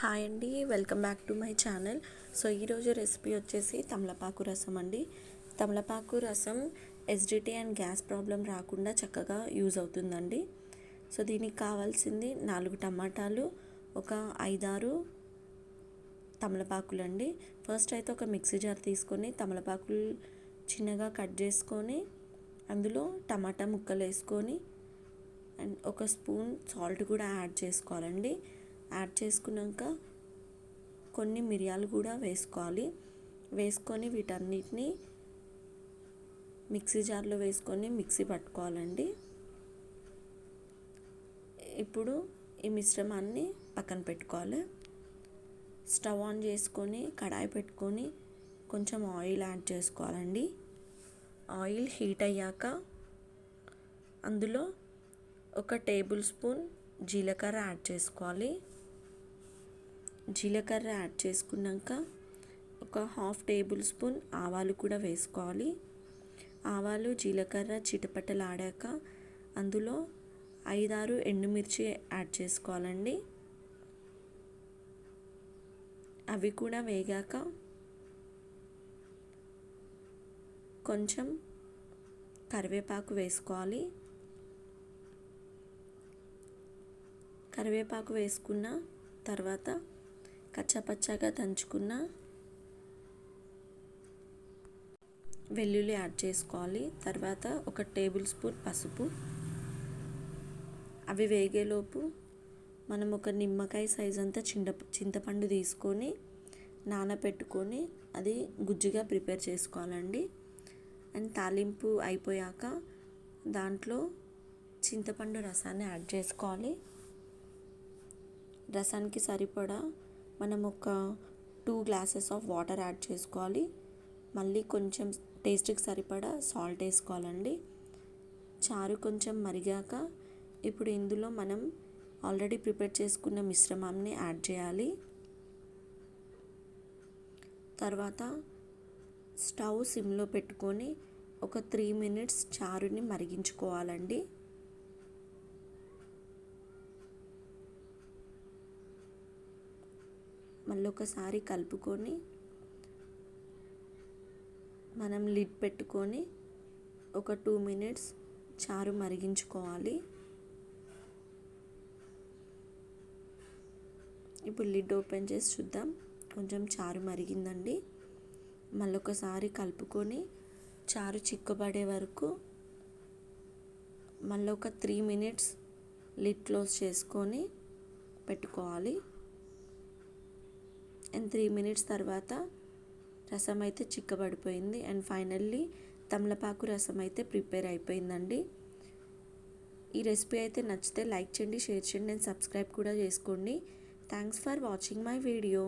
Hi అండి welcome back to my channel. So ఈరోజు recipe వచ్చేసి తమలపాకు రసం అండి. తమలపాకు రసం ఎస్డిటీ అండ్ గ్యాస్ ప్రాబ్లం రాకుండా చక్కగా యూజ్ అవుతుందండి. సో దీనికి కావాల్సింది నాలుగు టమాటాలు ఒక ఐదారు తమలపాకులు అండి ఫస్ట్ అయితే ఒక మిక్సీ జార్ తీసుకొని తమలపాకులు చిన్నగా కట్ చేసుకొని అందులో టమాటా ముక్కలు వేసుకొని అండ్ ఒక స్పూన్ సాల్ట్ కూడా యాడ్ చేసుకోవాలండి. యాడ్ చేసుకున్నాక కొన్ని మిరియాలు కూడా వేసుకోవాలి. వేసుకొని వీటన్నిటిని మిక్సీ జార్లో వేసుకొని మిక్సీ పట్టుకోవాలండి. ఇప్పుడు ఈ మిశ్రమాన్ని పక్కన పెట్టుకోవాలి. స్టవ్ ఆన్ చేసుకొని కడాయి పెట్టుకొని కొంచెం ఆయిల్ యాడ్ చేసుకోవాలండి. ఆయిల్ హీట్ అయ్యాక అందులో ఒక టేబుల్ స్పూన్ జీలకర్ర యాడ్ చేసుకోవాలి. జీలకర్ర యాడ్ చేసుకున్నాక ఒక హాఫ్ టేబుల్ స్పూన్ ఆవాలు కూడా వేసుకోవాలి. ఆవాలు జీలకర్ర చిటపటలాడాక అందులో ఐదారు ఎండుమిర్చి యాడ్ చేసుకోవాలండి. అవి కూడా వేగాక కొంచెం కరివేపాకు వేసుకోవాలి. కరివేపాకు వేసుకున్న తర్వాత కచ్చపచ్చగా దంచుకున్న వెల్లుల్లి యాడ్ చేసుకోవాలి. తర్వాత ఒక టేబుల్ స్పూన్ పసుపు. అవి వేగేలోపు మనం ఒక నిమ్మకాయ సైజ్ అంతా చింత చింతపండు తీసుకొని నానబెట్టుకొని అది గుజ్జుగా ప్రిపేర్ చేసుకోవాలండి. అండ్ తాలింపు అయిపోయాక దాంట్లో చింతపండు రసాన్ని యాడ్ చేసుకోవాలి. రసానికి సరిపడా మనం ఒక two glasses of water add చేసుకోవాలి. మళ్ళీ కొంచెం టేస్ట్కి సరిపడా సాల్ట్ వేసుకోవాలండి. చారు కొంచెం మరిగాక ఇప్పుడు ఇందులో మనం ఆల్రెడీ ప్రిపేర్ చేసుకున్న మిశ్రమాన్ని యాడ్ చేయాలి. తర్వాత స్టవ్ సిమ్లో పెట్టుకొని ఒక త్రీ మినిట్స్ చారుని మరిగించుకోవాలండి. మళ్ళీ ఒకసారి కలుపుకొని మనం లిడ్ పెట్టుకొని ఒక టూ మినిట్స్ చారు మరిగించుకోవాలి. ఇప్పుడు లిడ్ ఓపెన్ చేసి చూద్దాం. కొంచెం చారు మరిగిందండి. మళ్ళీ ఒకసారి కలుపుకొని చారు చిక్కబడే వరకు మళ్ళీ ఒక త్రీ మినిట్స్ లిడ్ క్లోజ్ చేసుకొని పెట్టుకోవాలి. అండ్ త్రీ మినిట్స్ తర్వాత రసం అయితే చిక్కబడిపోయింది. అండ్ ఫైనల్లీ తమలపాకు రసం అయితే ప్రిపేర్ అయిపోయిందండి. ఈ రెసిపీ అయితే నచ్చితే లైక్ చేయండి షేర్ చేయండి అండ్ సబ్స్క్రైబ్ కూడా చేసుకోండి. Thanks for watching my video